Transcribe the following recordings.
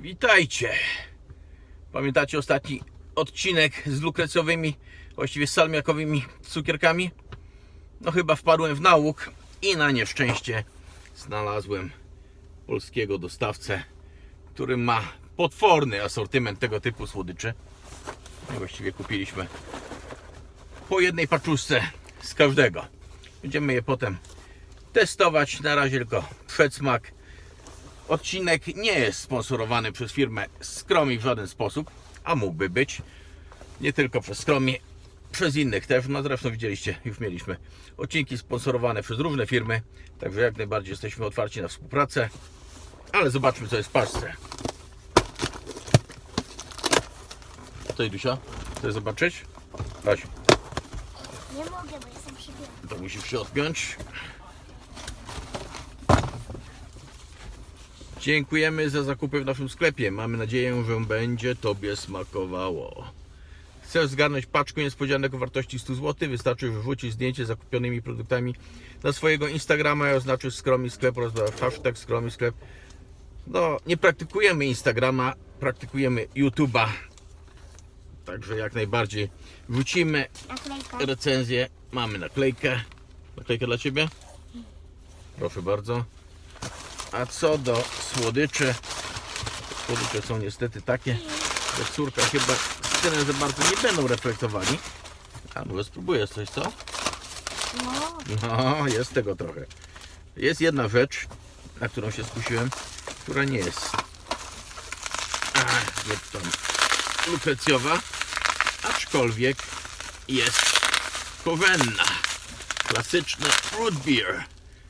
Witajcie. Pamiętacie ostatni odcinek z lukrecjowymi, właściwie salmiakowymi cukierkami? No chyba wpadłem w nauk i na nieszczęście znalazłem polskiego dostawcę, który ma potworny asortyment tego typu słodyczy. I właściwie kupiliśmy po jednej paczuszce z każdego. Będziemy je potem testować. Na razie tylko przedsmak. Odcinek nie jest sponsorowany przez firmę Skromi w żaden sposób, a mógłby być. Nie tylko przez Skromi, przez innych też. No zresztą widzieliście, już mieliśmy odcinki sponsorowane przez różne firmy, także jak najbardziej jesteśmy otwarci na współpracę. Ale zobaczmy co jest w paczce. Co Idusia? Chcesz zobaczyć? Nie mogę, bo jestem przypięty. to musisz się odpiąć. Dziękujemy za zakupy w naszym sklepie. Mamy nadzieję, że będzie Tobie smakowało. Chcesz zgarnąć paczkę niespodzianek o wartości 100 zł? Wystarczy wrzucić zdjęcie z zakupionymi produktami na swojego Instagrama i oznaczyć Skromi Sklep oraz hashtag Skromi Sklep. No, nie praktykujemy Instagrama, praktykujemy YouTube'a. Także jak najbardziej wrzucimy recenzję. Mamy naklejkę. Naklejkę dla Ciebie. Proszę bardzo. A co do słodyczy, słodycze są niestety takie, że córka chyba z synem za bardzo nie będą reflektowani. A może spróbujesz coś, co? No, No, jest tego trochę. Jest jedna rzecz, na którą się skusiłem, która nie jest Ach, zbyt tam lukrecjowa, aczkolwiek jest kowenna. Klasyczny root beer.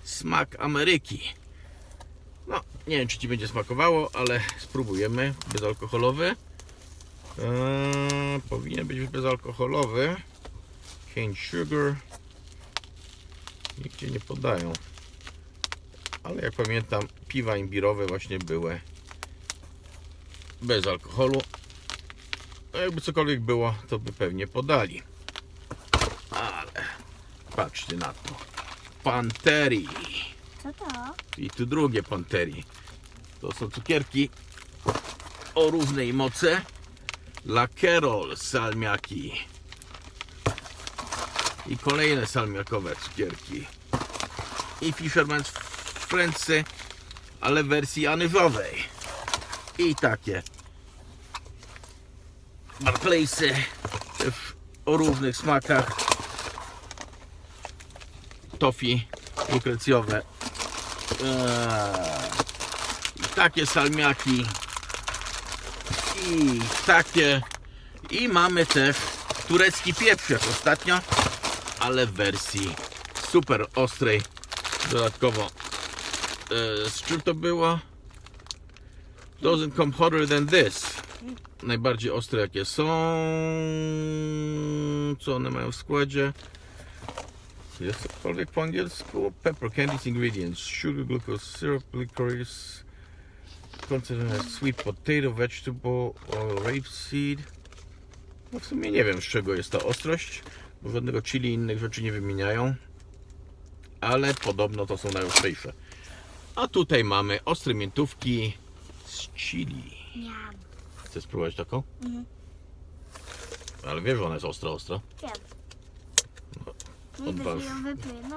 Smak Ameryki. No, nie wiem, czy Ci będzie smakowało, ale spróbujemy. Bezalkoholowy. Eee, powinien być bezalkoholowy. Cane sugar. Nigdzie nie podają. Ale jak pamiętam, piwa imbirowe właśnie były bez alkoholu. A jakby cokolwiek było, to by pewnie podali. Ale patrzcie na to. Panteri. Co to? I tu drugie Panteri. To są cukierki o różnej mocy. La Kerol salmiaki. I kolejne salmiakowe cukierki. I Fisherman's Friendsy, ale w wersji anyżowej. I takie Barclaysy też o różnych smakach. Tofi lukrecjowe. Eee, takie salmiaki. I takie. I mamy też turecki pieprz jak ostatnio, ale w wersji super ostrej. Dodatkowo e, z czym to było? Doesn't come hotter than this. Najbardziej ostre jakie są. Co one mają w składzie? Jest cokolwiek po angielsku? Pepper candies ingredients. Sugar, glucose, syrup, licorice. Content sweet potato, vegetable, oil, rapeseed. No w sumie nie wiem z czego jest ta ostrość, bo żadnego chili i innych rzeczy nie wymieniają. Ale podobno to są najostrzejsze. A tutaj mamy ostre miętówki z chili. Chcesz spróbować taką? Mhm. Ale wiesz, że ona jest ostra, ostra. Wiem. No, odważ. się ją wypłynę.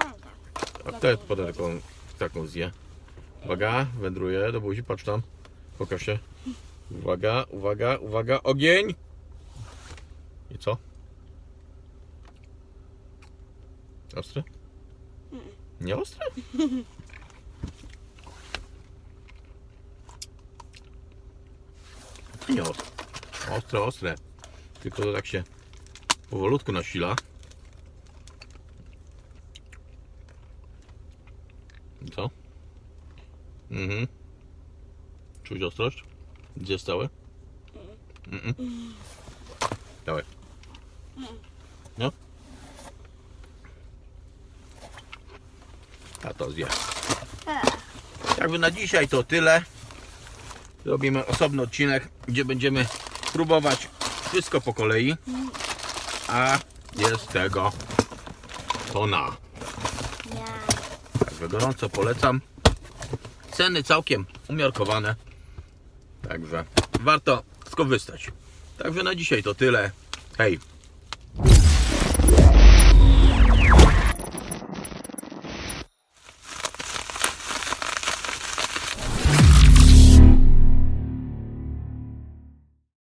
A kto poda taką, taką zje? Uwaga, wędruje do buzi, patrz tam. Pokaż się. Uwaga, uwaga, uwaga, ogień! I co? Ostre? Nie ostre? Nie ostre. Ostre, ostre. Tylko to tak się powolutku nasila. Co? Mhm. Czuć ostrość? Gdzie stały? Mhm. Dawaj. No? A to zje. Jakby na dzisiaj to tyle. Zrobimy osobny odcinek, gdzie będziemy próbować wszystko po kolei. A jest tego tona. Gorąco polecam. Ceny całkiem umiarkowane. Także warto skorzystać. Także na dzisiaj to tyle. Hej.